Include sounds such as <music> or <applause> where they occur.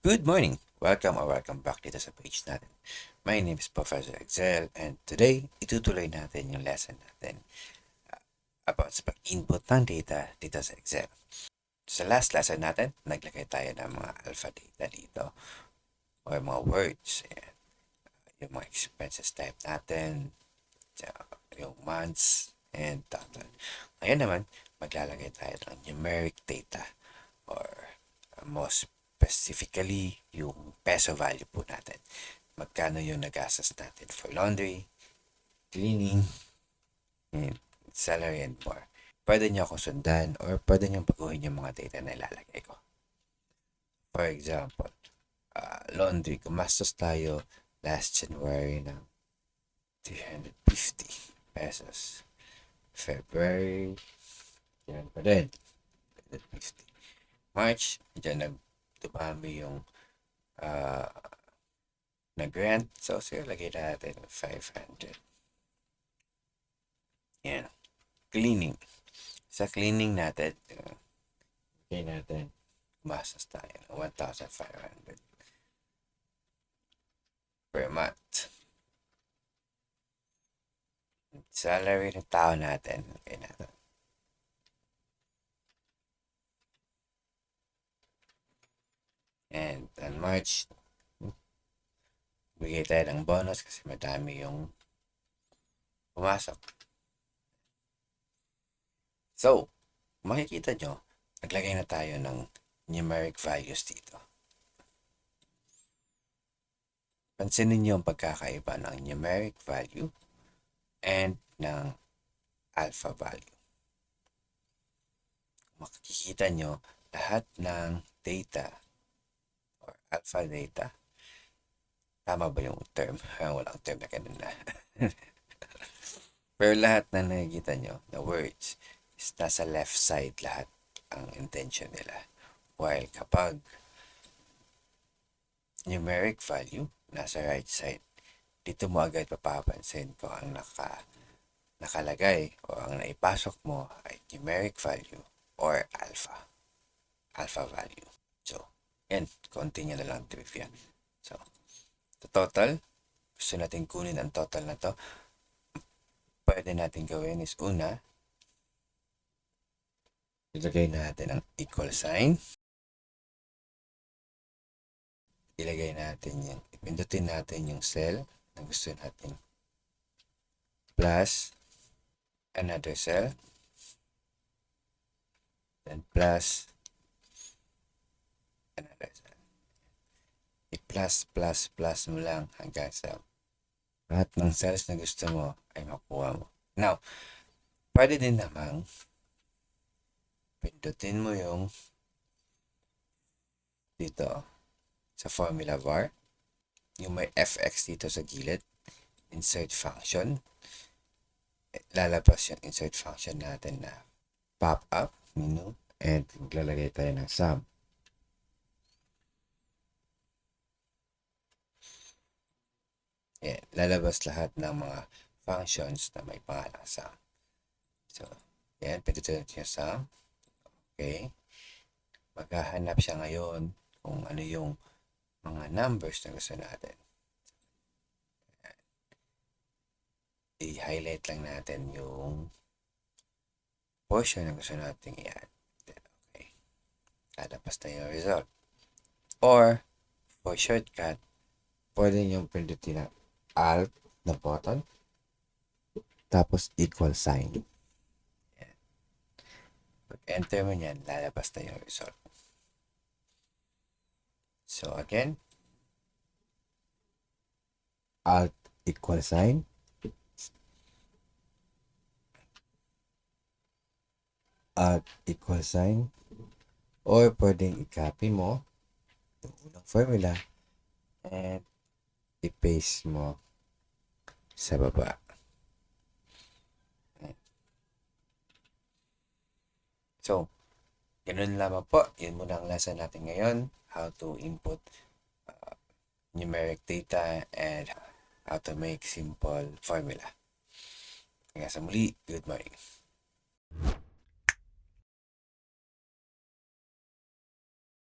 Good morning! Welcome or welcome back dito sa page natin. My name is Professor Excel and today itutuloy natin yung lesson natin uh, about sa pag-input ng data dito sa Excel. Sa last lesson natin, naglagay tayo ng mga alpha data dito or mga words. Ayan. Yung mga expenses type natin, yung months, and total. Ngayon naman, maglalagay tayo ng numeric data or uh, most specifically yung peso value po natin. Magkano yung nagastos natin for laundry, cleaning, and salary and more. Pwede nyo akong sundan or pwede nyo baguhin yung mga data na ilalagay ko. For example, uh, laundry, gumastos tayo last January ng 350 pesos. February, yan pa din. 350. March, dyan nag dumami yung uh, nag-rent. So, sige, lagay natin 500. Yan. Cleaning. Sa cleaning natin, uh, lagay natin, gumastos tayo ng 1,500 per month. Salary ng tao natin, lagay natin. And on March, bigay tayo ng bonus kasi madami yung pumasok. So, makikita nyo, naglagay na tayo ng numeric values dito. Pansinin nyo ang pagkakaiba ng numeric value and ng alpha value. Makikita nyo, lahat ng data alpha data. Tama ba yung term? Walang term na ganun na. <laughs> Pero lahat na nakikita nyo, na words, is nasa left side lahat ang intention nila. While kapag numeric value, nasa right side, dito mo agad papapansin kung ang naka, nakalagay o ang naipasok mo ay numeric value or alpha. Alpha value. Yan, konti niya na lang trivia. So, the total, gusto natin kunin ang total na to. Pwede natin gawin is una, ilagay natin ang equal sign. Ilagay natin yung, ipindutin natin yung cell na gusto natin. Plus, another cell. Then plus, another cell. I-plus, plus, plus mo lang hanggang sa lahat ng cells na gusto mo ay makuha mo. Now, pwede din namang pindutin mo yung dito sa formula bar. Yung may fx dito sa gilid. Insert function. Lalabas yung insert function natin na pop up menu. And maglalagay tayo ng sum Yan, lalabas lahat ng mga functions na may pangalang sum. So, yan, pindutin natin yung sum. Okay. Maghahanap siya ngayon kung ano yung mga numbers na gusto natin. I-highlight lang natin yung portion na gusto natin i-add. Okay. Lalabas na yung result. Or, for shortcut, pwede yung pindutin na alt na button tapos equal sign. Pag enter mo yan, lalabas na yung result. So again, alt equal sign. Alt equal sign. Or pwedeng i-copy mo yung unang formula and i-paste mo sa baba. So, ganun lamang po. Yun muna ang lesson natin ngayon. How to input uh, numeric data and how to make simple formula. Hanggang sa muli, good morning.